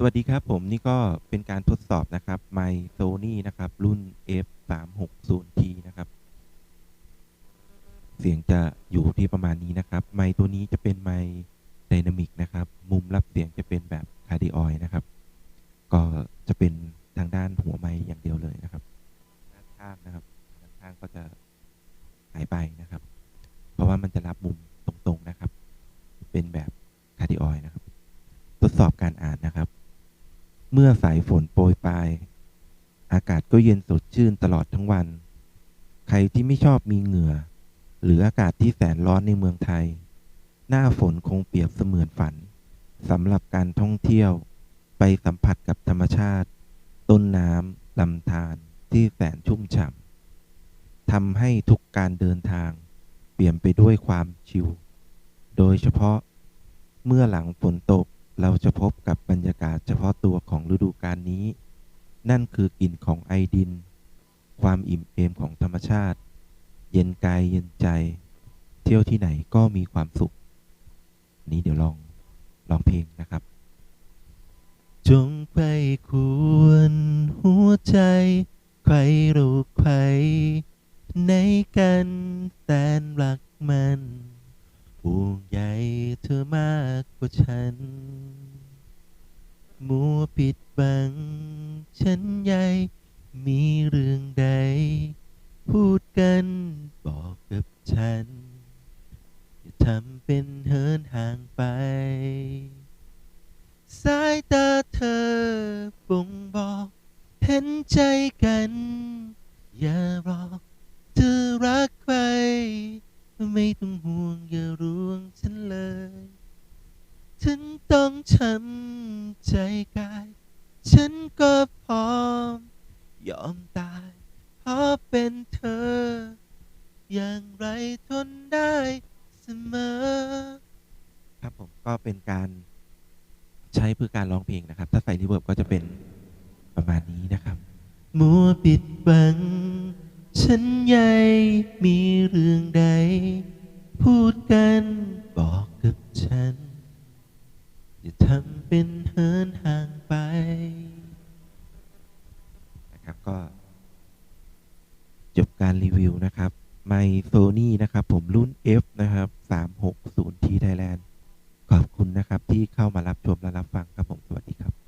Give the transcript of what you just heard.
สวัสดีครับผมนี่ก็เป็นการทดสอบนะครับไมค์โซนี่นะครับ รุ่น F 3 6 0 T นะครับ เสียงจะอยู่ที่ประมาณนี้นะครับ ไมค์ตัวนี้จะเป็นไมค์ไดนามิกนะครับ มุมรับเสียงจะเป็นแบบคาร์ดิออยนะครับ ก็จะเป็นทางด้านหัวไมค์อย่างเดียวเลยนะครับด้านข้างนะครับด้านข้างก็จะหายไปนะครับ เพราะว่ามันจะรับมุมตรงๆนะครับ เป็นแบบคาร์ดิออยนะครับ ทดสอบการอ่านนะครับ เมื่อสายฝนโปรยปลาย อากาศก็เย็นสดชื่นตลอดทั้งวัน ใครที่ไม่ชอบมีเหงื่อ หรืออากาศที่แสนร้อนในเมืองไทย หน้าฝนคงเปรียบเสมือนฝันสำหรับการท่องเที่ยว ไปสัมผัสกับธรรมชาติ ต้นน้ำลำธารที่แสนชุ่มฉ่ำทำให้ทุกการเดินทาง เปลี่ยนไปด้วยความชิลโดยเฉพาะเมื่อหลังฝนตก เราจะพบกับบรรยากาศเฉพาะตัวของฤดูกาลนี้ นั่นคือกลิ่นของไอดิน ความอิ่มเอมของธรรมชาติ เย็นกายเย็นใจ เที่ยวที่ไหนก็มีความสุข นี้เดี๋ยวลองลองเพลงนะครับ จงไปควรหัวใจ ใครรู้ใครในกันแสนรักมันห่วงใยเธอมากกว่าฉัน มัวปิดบัง ฉันใหญ่มีเรื่องใด พูดกันบอกกับฉัน อย่าทำเป็นเหินห่างไป สายตาเธอบ่งบอกเห็นใจกัน อย่ารอเธอรักใครไม่ต้องห่วงอย่าร่วงฉันเลย ฉันต้องช้ำใจกาย ฉันก็พร้อม ยอมตาย เพราะเป็นเธอ อย่างไรทนได้เสมอ ครับผมก็เป็นการใช้เพื่อการร้องเพลงนะครับ ถ้าใส่รีเวิร์บก็จะเป็นประมาณนี้นะครับ มัวปิดบัง ฉันใหญ่มีเรื่องใด พูดกันบอกกับฉัน อย่าทำเป็นเหินห่างไปนะครับก็จบการรีวิวนะครับไมโซนี่นะครับ ผมรุ่น F นะครับ 360T Thailand ขอบคุณนะครับที่เข้ามารับชมและรับฟังครับผม สวัสดีครับ